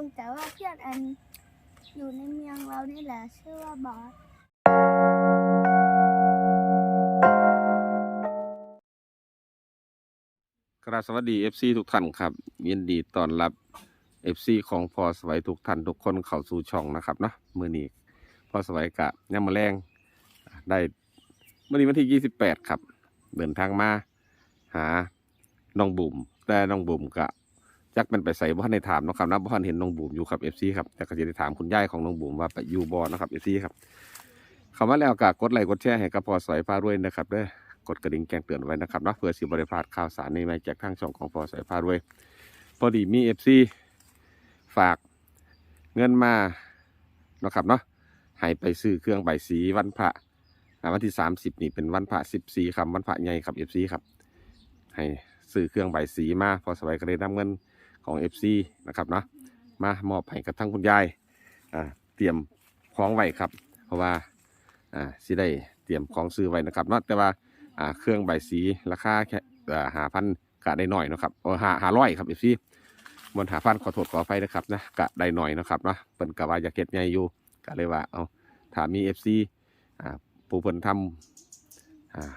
ลุงแต่ว่าเพื่อนอันอยู่ในเมืองเรานี่แหละชื่อว่าบอสกราบสวัสดี FC ทุกท่านครับยินดีต้อนรับ FC ของพอสวัยทุกท่านทุกคนเข้าสู่ช่องนะครับเนาะมือนี้พอสวัยกะยามมอแรงได้มื้อนี้วันที่ 28 ครับ เดินทางมา หาน้องบุ๋มแต่น้องบุ๋มกะ จักเป็นไปใส่บ่ทันได้ถามนะครับนะบ่ทันเห็นน้องบุ๋มอยู่ครับ FC ครับแต่ก็สิได้ถามคุณย่ายของน้องบุ๋มว่าไปอยู่บ่นะครับ FC ครับเข้ามาแล้วก็กดไลค์กดแชร์ให้กับพอสวัยพารวยนะครับเด้อกดกระดิ่งแจ้งเตือนไว้นะครับนะเพื่อสิบริพลาดข่าวสารในมาจากทางช่องของพอสายพาด้วย พอดีมีเอฟซีฝากเงินมานะครับเนาะให้ไปซื้อเครื่องใบสีวันพระวันที่ 30 นี่เป็นวันพระ14ครับวันพระใหญ่ครับเอฟซีครับให้ซื้อเครื่องใบสีมาพอสบายก็เลยนำเงิน ของเอฟซีนะครับเนาะมามอบให้กับทั้งคุณยายอ่าเตรียมของไว้ครับ เพราะว่าอ่าสิได้เตรียมของซื้อไว้นะครับเนาะแต่ว่าอ่าเครื่องใบสีราคาแค่หาพันกะได้หน่อยนะครับเออหาหาร้อยครับเอฟซีบนหาพันขอโทษขออภัยนะครับนะกะได้หน่อยนะครับเนาะเป็นกะว่าอยากเก็ดใหญ่อยู่กะเลยว่าเอาถามมีเอฟซีอ่าผู้เพิ่นทำอ่า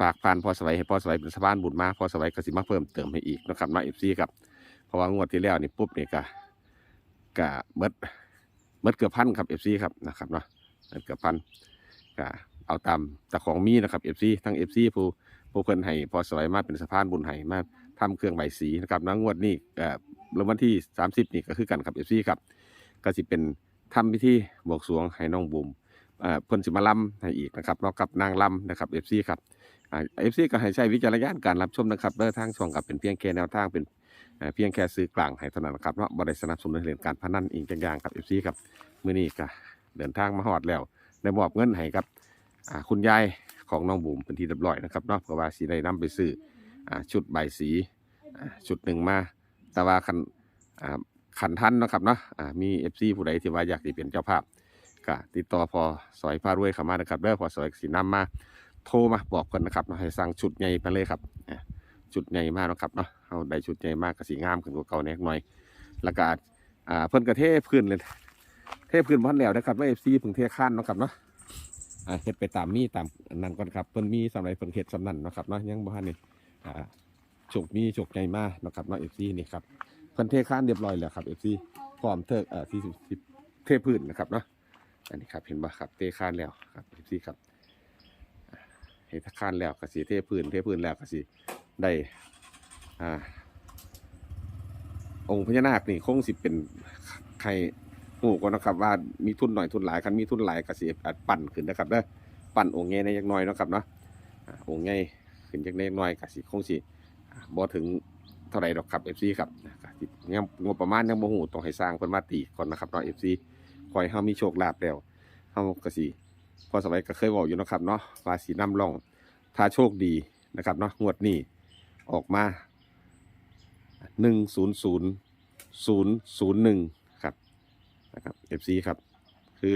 ฝากผ่านพอสวัยให้พอสวัยเป็นสะพานบุญมาพอสวัยก็สิมาเพิ่มเติมให้อีกนะครับเนาะเอฟซีครับเพราะว่างวดที่แล้วนี่ปุ๊บนี่กะกะเบิดเบิดเกือบพันครับเอฟซีครับนะครับเนาะเบิดเกือบพันกะเอาตามแต่ของมีนะครับเอฟซีทั้งเอฟซีผู้ผู้เพิ่นให้พอสวยมาเป็นสะพานบุญให้มาทำเครื่องใบสีนะครับนังงวดนี้เอ่อรวมวันที่ 30 นี่ก็คือกันครับเอฟซีครับก็สิเป็นทำพิธีบวงสวงให้น้องบุ๋มเอ่อเพิ่นสิมาล่ำให้อีกนะครับนอกกับนางล่ำนะครับเอฟซีครับ เอฟซีก็ให้ใช้วิจารณญาณการรับชมนะครับเด้อทางช่องกับเป็นเพียงแค่แนวทางเป็นเพียงแค่ซื้อกลางให้เท่านั้นนะครับเนาะบ่ได้สนับสนุนให้เล่นการพนันอีกอย่างครับเอฟซีครับมื้อนี้ก็เดินทางมาฮอดแล้วได้มอบเงินให้ครับคุณยายของน้องบุ๋มเป็นที่เรียบร้อยนะครับเนาะเพราะว่าสีได้นำไปซื้ออชุดใบสีชุดหนึ่งมาแต่ว่าคันขันท่านนะครับเนาะมีเอฟซีผู้ใดที่ว่าอยากจะเป็นเจ้าภาพก็ติดต่อพอสอยพารวยเข้ามานะครับเด้อพอสอยสีน้ำมา โทรมาบอกกันนะครับให้สั่งชุดใหญ่ไปเลยครับชุดใหญ่มากนะครับเนาะเอาได้ชุดใหญ่มากก็สีงามขึ้นกว่าเก่าแน่หน่อยแล้วก็อ่าเพิ่นกระเทพื้นเลยเทพื้นพันแล้วนะครับว่าเอฟซีพึ่งเทข้านนะครับเนาะเฮ็ดไปตามมีตามนั่นก่อนครับเพิ่นมีสำหรับเพิ่นเฮ็ดสำนันนะครับเนาะยังบ่ทันนี่อ่าโชคมีโชคใหญ่มากนะครับเนาะ FC นี่ครับเพิ่นเทค้านเรียบร้อยแล้วครับ FC พร้อมเทิกเอ่อที่ที่เทพื้นนะครับเนาะอันนี้ครับเห็นบ่ครับเทค้านแล้วครับ FC ครับ เฮ็ดค้านแล้วก็สิเทพื้นเทพื้นแล้วก็สิได้อ่าองค์พญานาคนี่คงสิเป็นใครหูก็นนะครับว่ามีทุนหน่อยทุนหลายคันมีทุนหลายก็สิอาจปั่นขึ้นนะครับเด้อปั่นองค์ใหญ่ในยักน้อยนะครับเนาะอ่าองค์ใหญ่ขึ้นจักเล็กน้อยก็สิคงสิบ่ถึงเท่าไหร่ดอกครับ FC ครับนะก็สิยังงบประมาณยังบ่ฮู้ต้องให้สร้างเพิ่นมาตีก่อนนะครับเนาะ FC คอยเฮามีโชคลาภแล้วเฮาก็สิ พอสมัยก็เคยเว้าอยู่นะครับเนาะว่าสินำร่องถ้าโชคดีนะครับเนาะงวดนี้ออกมา100 001ครับนะครับ FC ครับ คือ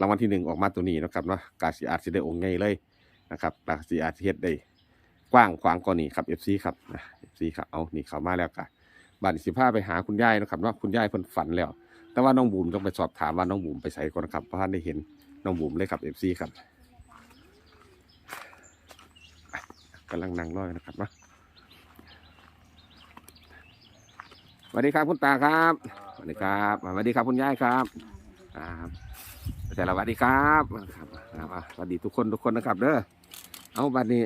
รางวัลที่หนึ่งออกมาตัวนี้นะครับเนาะกาสีอาจสิได้องค์ใหญ่เลยนะครับกาสีอาจสิเฮ็ดได้กว้างขวางกว่านี้ครับ FC ครับนะ FC ครับเอานี่เข้ามาแล้วกะบ้านสิพาไปหาคุณยายนะครับเนาะคุณยายเพิ่นฝันแล้ว แต่ว่าน้องบุ๋มต้องไปสอบถามว่าน้องบุ๋มไปใส่ก่อนนะครับเพราะท่านได้เห็นน้องบุ๋มเลยครับ FC ครับกำลังนั่งรออยนะครับนะสวัสดีครับคุณตาครับสวัสดีครับสวัสดีครับคุณยายครับครับแต่ละสวัสดีครับครับครับสวัสดีทุกคนทุกคนนะครับเด้อเอาบัดนี้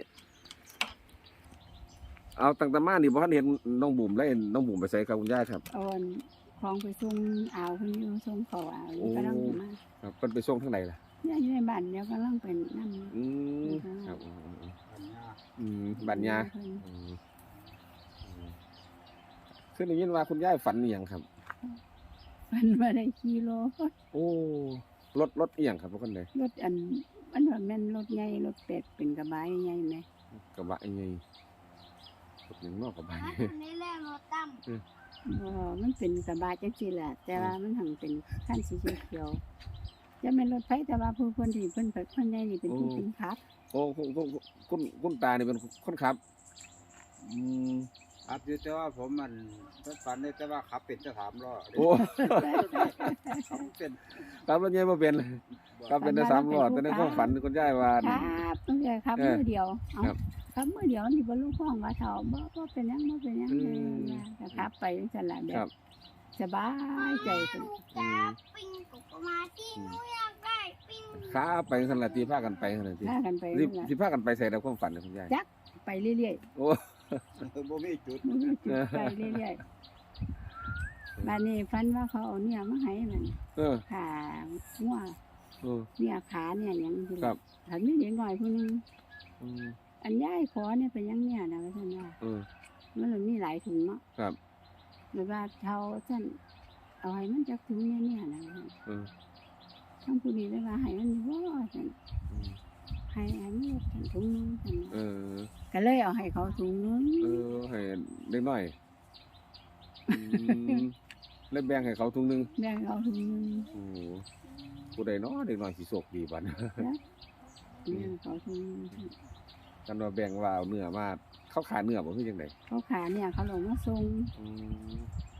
เอาตั้งแต่มานี่บ่ทันเห็นน้องบุ๋มเลยน้องบุ๋มไปใส่กับคุณยายครับอาอัน ของไปส่งอ่าวเพิ่นอยู่ส่งเขาอ่าวอยู่โอ้กำลังจะมาครับเพิ่นไปส่งทางไหนล่ะเนี่ยอยู่ในบ้านเดียวกำลังเป็นนั่นอืมครับอืมอืมบัญญาอืมอืมคือได้ยินว่าคุณยายฝันอหย่างครับ มันมาได้กิโลโอ้รถรถอหย่างครับพวกคนเลยรถอันมันว่าแม่นรถใหญ่รถเป็ดเป็นกระบะใหญ่ไหมกระบะยังไงรถหนึ่งนอกกระบะอันนี้แหละรถตั้มบ่มั นเป็นกระบะจังซี่แหละ แต่ว่ามันหังเป็นคันสีเขียวๆจะเป็นรถไฟแต่ว่าผู้คนที่เพิ่นเพิ่นใหญ่นี่เป็นผู้เป็นขับโอ้คุณคุณคุณคุณตานี่เป็นคนขับ อืมขับอยู่แต่ว่าผมมันฝันได้แต่ว่าขับเป็นจะถามล้อโอ้ขับเป็นครับรถใหญ่บ่เป็นครับเป็นได้สามล้อแต่ในความฝันคุณยายว่าครับตั้งแต่ครับเออมือเดียวเอา ครับครับมือเดียวนี่บ่รู้ข้องว่าเฒ่าบ่บ่เป็นหยังบ่เป็นหยังอืเลยม นะก็ครับไปจังซั่นล่ะแบครับบ สบายใจขึ้นอืมปิ้งกุกมาที่หนูอยากได้ปิ้งขาไปสั่นละตีพากันไปสั่นละตีพากันไปสินั่นล่ะสิพากันไปใส่ในความฝันนะคุณยายไปเรื่อยโอ้ บ่มีจุดๆมันมีจุดไปเรื่อยๆบัดนี้ฝันว่าเขาเอาเนี่ยมาให้นั่นเออขาหัวเออ เนี่ยขาเนี่ยหยังสิครับถ้ามีเด็กน้อยผู้หนึง อืม อันยายขอเนี่ยเป็นหยังเนี่ยนะว่าซั่นว่าเออ มันเลยมีหลายถุงเนาะครับหรือว่าเท่าท่านเอาให้มันจักถุงเนี่ยเนี่ยนะว่าซั่นเออทั้งผู้นี้เลยว่าให้มันบ่ซั่นอืมให้ให้มันลดกันถุงหนึงซั่นเออก็เลยเอาให้เขาถุงหนึงเออให้เล็กน้อยอืมแล้วแบ่งให้เขาถุงหนึงแบ่งเอาถุงหนึงโอ้โหผู้ใดเนาะเด็กน้อยสิโชคดีบัด แบ่งเขาถุงหนึ่ง กันว่าแบ่งว่าเอาเนื้อมาเขาขายเนื้อบ่คือจังไดเขาขาเนี่ยเขาลงมาส่งอืม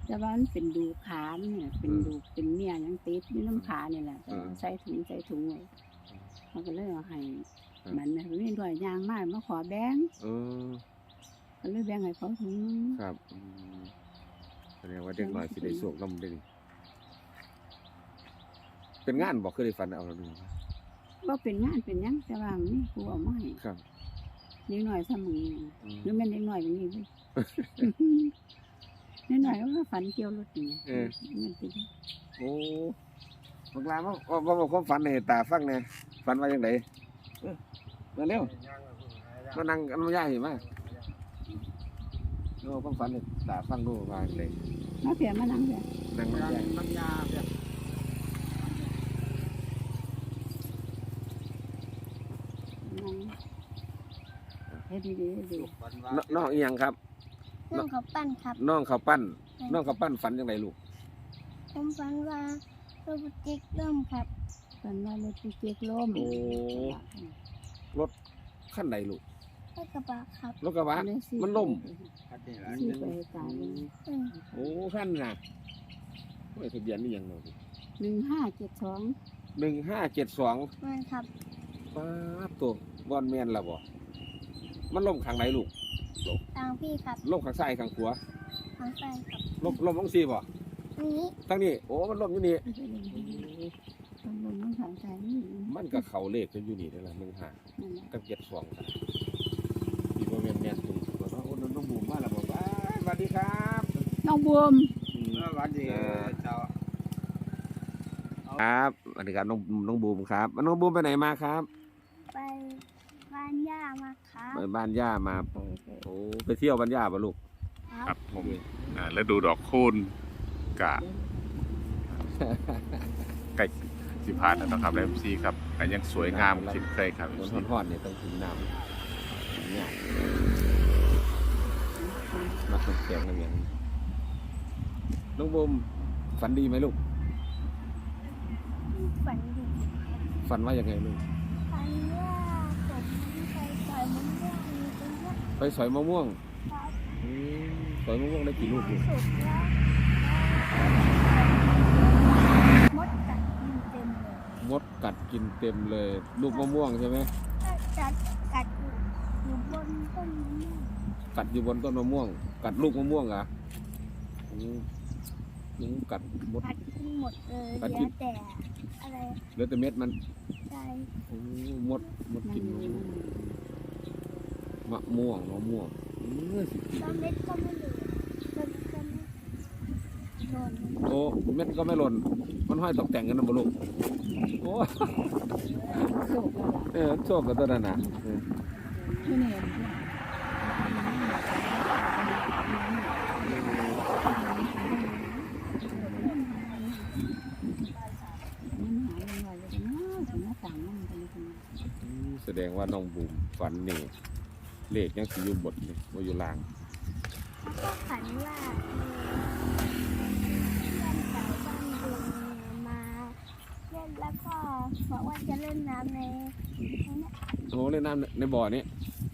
แต่ว่ามันเป็นดูขามันเนี่ยเป็นอืมดูเป็นเมียยังติดอยู่น้ำขาเนี่ยแหละแต่ว่าอืมใส่ถุงใส่ถุงไว้เขาก็เลยเอาให้อืม มันนะมีด้วยยางมากมาขอแบงเออก็เลยแบ่งให้เขาถุงหนึงครับอืมแสดงว่าเด็กน้อยสิได้โชคนำเด้นี่เป็นงานบ่เคยได้ฝันเอาแล้วนึงว่าเป็นงานเป็นหยังแต่ว่านี่กูเอามาให้ครับ เล็กน้อยซ้ำมึงนี่อืมหรือแม่นเล็กน้อยเป็นนี่เลยเล็กน้อยก็ฝันเกี่ยวรถนี่เออมันเป็นโอ้บักลามาว่าว่าว่าความฝันให้ตาฟังแหน่ฝันว่าจังไดเออมาเร็วมานั่งกันมาย่าเห็นมาโอ้ความฝันให้ตาฟังดูว่าจังไดมาเพียมานั่งเพียนั่งมาย่าน้ำยาเนี่ย นั่ง เฮ็ดดีๆเฮ็ดดีฝันว่าน้องน้องอีหยังครับ น้องเขาปั้นครับน้องข้าวปั้น น้องข้าวปั้นฝันจังไดลูก ผมฝันว่าโรบอติกเริ่มครับฝันว่ารถเจ๊กล้มโอ้ขั้นใดลูกให้กระบะครับรถกระบะ เลยสิมันล่มคันนี้ล่ะสิไปให้ตายเลยอืมโอ้ขั้นน่ะโอ้ยทะเบียนนี่ยังเนาะหนึ่งห้าเจ็ดสองหนึ่งห้าเจ็ดสองมันครับป้าบตัวบอลแมนละบ่ มันล่มข้างไหนลูกทางพี่ครับล่มข้างซ้ายข้างขวาทางซ้ายครับล่มล่มทั้งสี่บ่อันนี้ทั้งนี้โอ้มันล่มอยู่นี่ต้องลงมันทางใจนี่มันก็เข่าเลขกันอยู่นี่นั่นแหละหนึ่งห้านั่นแหละกับเจ็ดสองกันที่บ่แม่นแม่นตรงตัวเนาะโอ้น้องบูมมาแล้วบ่บ้ายสวัสดีครับน้องบวมอืมเออวันที่เจ้าครับสวัสดีครับน้องน้องบูมครับน้องบูมไปไหนมาครับ ไปบ้านย่ามา ครับไปบ้านย่ามาไปไปโอ้ไปเที่ยวบ้านย่าป่ะลูกครับผมอ่าแล้วดูดอกคูณกะไก่สิพานแล้วนะครับเอ็มซีครับก็ยังสวยงามเช่นเคยครับบน MC ทอดๆเนี่ยต้องถึงน้ำเนี่ยมาต้องแข็งน้ำอย่างนี้น้องบูมฝันดีไหมลูก ฝันดี ฝันว่ายังไงลูก ฝันว่าผมไปต่อยมันม่วงอยู่ตรงนี้ ไปสอยมะม่วงครับอืมสอยมะม่วงได้กี่ลูกลูกสุดแล้วมดกัดกินเต็มเลยมดกัดกินเต็มเลย ลูกมะม่วงใช่ไหมกัดกัดอยู่อยู่บนต้นมะม่วงกัดอยู่บนต้นมะม่วง กัดลูกมะม่วงเหรออืมอืมกัดมด กัดกินหมดเลยกัดเหกิลือนแต่อะไรเหลือแต่เม็ดมันใจ โอ้มดมดนั่กิงนอยู่ มะม่วงมะม่วงเออสิกินแล้วเม็ดก็ไม่เหลือมันก็ไม่นโอ้เม็ดก็ไม่หล่นมันห้อยตกแต่งกันนะบ่ลูกโอ้โศกแล้วล่ะเออโชคกับตัวนั้นน่ะเออที่นี่มันหายยังไงเหน้าต่างมันเป็นยังไงอืมแสดงว่าน้องบูมฝันนี่ เลขยังสิอยู่บทนี่บ่อยู่ล่างแล้วก็ฝันว่าเพื่อนสาวบ้านดุงมาเล่นแล้วก็บอกว่าจะเล่นน้ำในในเนี้ยโอ้เล่นน้ำในบ่อนี้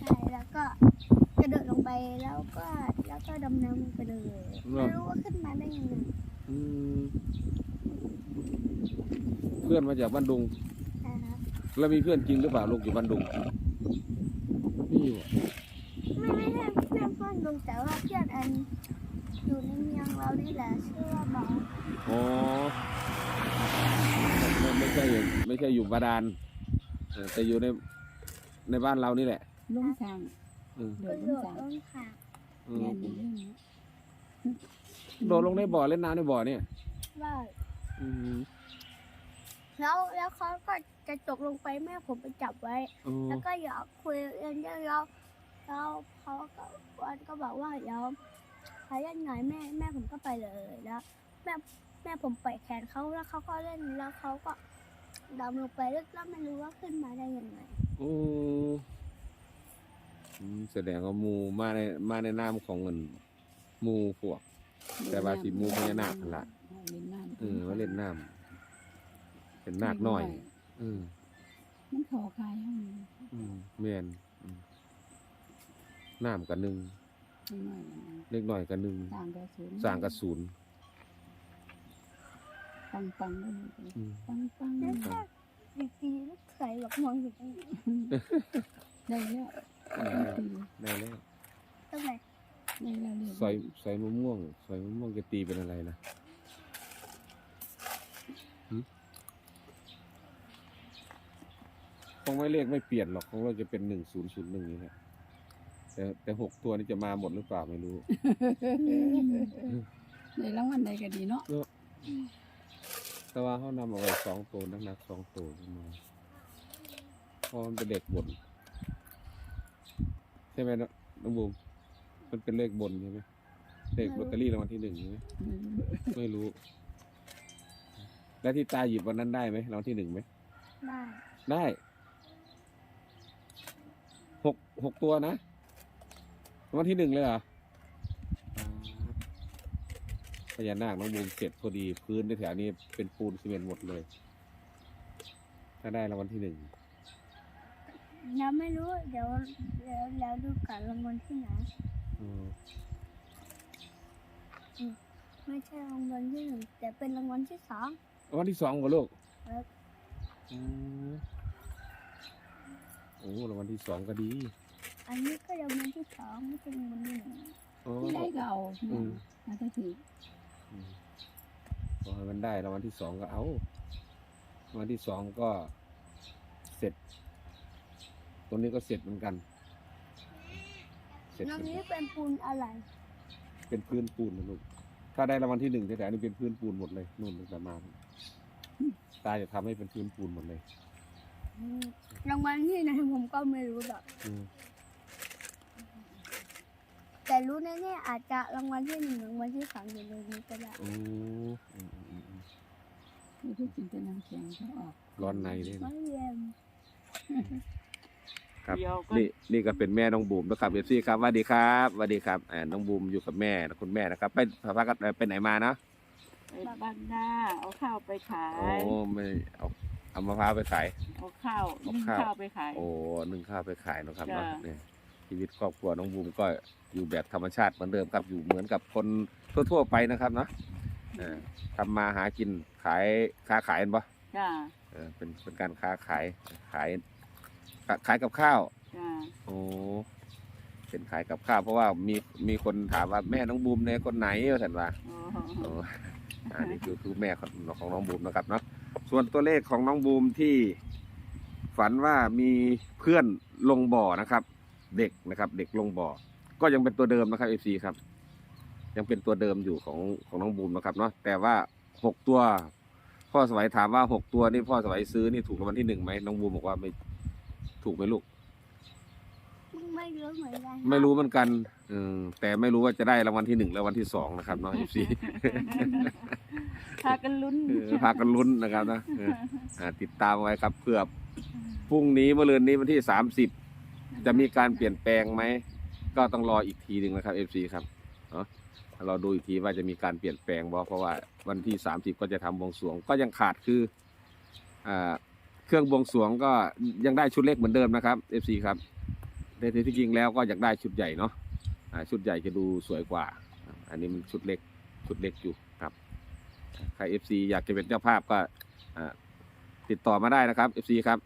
ใช่แล้วก็กระโดดลงไปแล้วก็แล้วแล้วก็ดำน้ำลงไปเลยไม่รู้ว่าขึ้นมาได้ยังไงอืมเพื่อนมาจากบ้านดุง นะครับแล้วมีเพื่อนจริงหรือเปล่าลูกอยู่บ้านดุงมีอยู่ ไม่ไม่ใช่เพื่อนเพื่อน ลงแต่ว่าเพื่อนอันอยู่ในเมืองเรานี่แหละชื่อว่าบอลอ๋อไม่ไม่ใช่อยู่ไม่ใช่อยู่บาดาลเออแต่อยู่ในในบ้านเรานี่แหละลุงช้างอืมโดก็ดโดลุงดช้างต้นขาอืแม่มนอยู่นี่โดดลงในบ่อเล่นน้ำในบ่อเนี่ยว่าอืมแล้วแล้วเขาก็จะตกลงไปแม่ผมไปจับไว้ อ๋อแล้วก็อยากคุยเรื่องเยอะแล้วแล้วเขาก็ วันก็บอกว่าเดี๋ยวไปเล่นหน่อยแม่แม่ผมก็ไปเลยแล้วแม่แม่ผมปล่อยแขนเขาแล้วเขาก็เล่นแล้วเขาก็ดำลงไปแล้วก็ไม่รู้ว่าขึ้นมาได้ยังไงโอ้อืมแสดงว่าหมูมาในมาในนามของเงินหมูพวก แต่ว่าสิหมู่พญานาคนั่นล่ะเล่นน้ำเออว่าเล่นน้ำเป็นนาคน้อย อืมมันขอคายห้องอืมแม่นอืม น้ำกันหนึ่งน้อยเล็กน้อยกันหนึ่งๆต่างกระสุนสร้างกับศูนย์ปังปังเลยอืมปังปังแล้วก็ดีๆแล้วใส่หลอกมองอยู่ตรงนี้ได้แล้วตีได้แล้วตรงไหนได้แล้วเรียบใส่ใส่มะม่วงใส่มะม่วงจะตีเป็นอะไรนะหึคงไม่เลขไม่เปลี่ยนหรอกคงเราจะเป็นหนึ่งศูนย์ศูนย์หนึ่งนี่แหละ แต่แต่หกตัวนี้จะมาหมดหรือเปล่าไม่รู้ ในรางวัลใดก็ดีเนาะแต่ว่าเขานำเอาไว้สองตัวนักนักๆสองตัวขึ้นมาเพราะมันเป็นเลขบน ใช่ไหมน้องน้องบูมมันเป็นเลขบนใช่ไหมเลขลอตเตอรี่รางวัลที่หนึ่งใช่ไหมไม่รู้ แล้วที่ตาหยิบวันนั้นได้ไหมรางวัลที่หนึ่งไหมได้ได้หกหกตัวนะราง วัลที่หนึ่งเลยเหรอพญานาคน้องบูมเสร็จพอดีพื้นในแถวนี้เป็นปูนซีเมนต์หมดเลย ถ้าได้รางวัลที่หนึ่งแล้วไม่รู้ เดี๋ยวเดี๋ยวแล้วดูการรางวัลที่ไหนอืมไม่ใช่รางวัลที่หนึ่งแต่เป็นรางวัลที่สองรางวัลที่สองก่อนลูกครับอืมโอ้รางวัลที่สองก็ดี อันนี้ก็รางวัลที่สองไม่ใช่รางวัลที่หนึ่งอ๋อที่ได้ก็เอาอืมมาจะถืออืมพอให้มันได้รางวัลที่สองก็เอารางวัลที่สองก็เสร็จตัวนี้ก็เสร็จเหมือนกัน เสร็จน้องเหมือนนี้กันเป็นปูนอะไรเป็นพื้นปูนนะลูก ถ้าได้รางวัลที่หนึ่งแต่อันนี้เป็นพื้นปูนหมดเลยนู่นตั้งแต่มาตาจะทำให้เป็นพื้นปูนหมดเลยอืมรางวัลที่ไหนผมก็ไม่รู้หรอกอืม แต่รู้แน่ๆอาจจะรางวัลที่หนึ่งรางวัลที่สองอยู่ในนี้ก็ได้โอ้อืมอืมอืมอืมนี่คือจินตนาการเขาออกร้อนในด้วยนะ ไม่เรียนครับ เดี๋ยวก็นี่นี่ก็เป็นแม่น้องบูมนะครับเอฟซีครับสวัสดีครับสวัสดีครับอ่าน้องบูมอยู่กับแม่คุณแม่นะครับ ไปพากันไปไหนมาเนาะไปบ้านหน้า เอาข้าวไปขาย โอ้ไม่เอาเอามะพร้าวไปขาย เอาข้าวเอานึ่งข้าว ข้าวไปขาย โอ้นึ่งข้าวไปขายเนอะครับจ้ะเนาะเนี่ยชีวิตครอบครัวน้องบูมก็ อยู่แบบธรรมชาติเหมือนเดิมครับอยู่เหมือนกับคนทั่วๆไปนะครับเนาะเออทำมาหากินขายค้าขายเห็นปะจ้าเออเป็นเป็นการค้าขายขายขายกับข้าวจ้าโอ้เป็นขายกับข้าวเพราะว่ามีมีคนถามว่าแม่น้องบูมเนี่ยคนไหนว่าสันว่าโอ้โอ้อันนี้คือคือแม่ของของน้องบูมนะครับเนาะส่วนตัวเลขของน้องบูมที่ฝันว่ามีเพื่อนลงบ่อนะครับ เด็กนะครับ เด็กลงบ่อ ก็ยังเป็นตัวเดิมนะครับเอซีครับ ยังเป็นตัวเดิมอยู่ของของน้องบูมนะครับเนาะแต่ว่าหกตัว พ่อสวัยถามว่าหกตัวนี่พ่อสวัยซื้อนี่ถูกรางวัลที่หนึ่งไหมน้องบูมบอกว่าไม่ถูกไหมลูก ไม่รู้เหมือนกันไม่รู้เหมือนกันเออแต่ไม่รู้ว่าจะได้รางวัลที่หนึ่งและวันที่สองนะครับน้องเอฟซีพากันลุ้นพากันลุ้นนะครับนะเอออ่าติดตามไว้ครับเพื่อพรุ่งนี้เมื่อเรือนนี้วันที่สามสิบจะมีการเปลี่ยนแปลงไหม ก็ต้องรออีกทีหนึ่งนะครับเอฟซีครับเนาะเราดูอีกทีว่าจะมีการเปลี่ยนแปลงบ่เพราะว่าวันที่สามสิบก็จะทำบวงสรวง ก็ยังขาดคืออ่าเครื่องบวงสรวงก็ยังได้ชุดเล็กเหมือนเดิมนะครับเอฟซีครับแต่ที่จริงแล้วก็อยากได้ชุดใหญ่เนาะอ่าชุดใหญ่จะดูสวยกว่า อันนี้มันชุดเล็กชุดเล็กอยู่ครับใคร FC อยากจะเป็นเจ้าภาพก็อ่าติดต่อมาได้นะครับ FC ครับ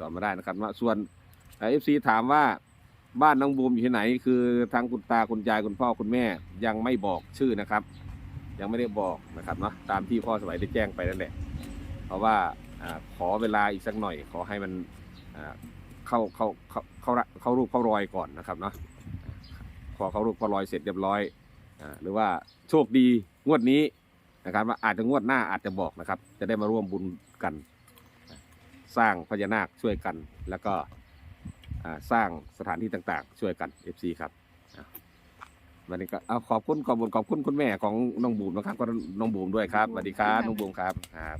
ต่อมาได้นะครับ ส่วนเอฟซีถามว่า บ้านน้องบูมอยู่ที่ไหน คือทางคุณตาคุณยายคุณพ่อคุณแม่ยังไม่บอกชื่อนะครับ ยังไม่ได้บอกนะครับเนาะตามที่พ่อสมัยได้แจ้งไปนั่นแหละ เพราะว่าอขอเวลาอีกสักหน่อย ขอให้มันเข้าเข้าเข้าเข้าเข้ารูปเข้ารอยก่อนนะครับเนาะพอเข้ารูปเข้ารอยเสร็จเรียบร้อยอหรือว่าโชคดีงวดนี้นะครับว่าอาจจะงวดหน้าอาจจะบอกนะครับ จะได้มาร่วมบุญกัน สร้างพญานาคช่วยกันแล้วก็ สร้างสถานที่ต่าง ๆ ช่วยกัน FC ครับอะวันนี้ก็เอาขอบคุณขอบคุณขอบคุณคุณแม่ของน้องบูมนะครับก็น้องบูมด้วยครับสวัสดีครับน้องบูมครับครับ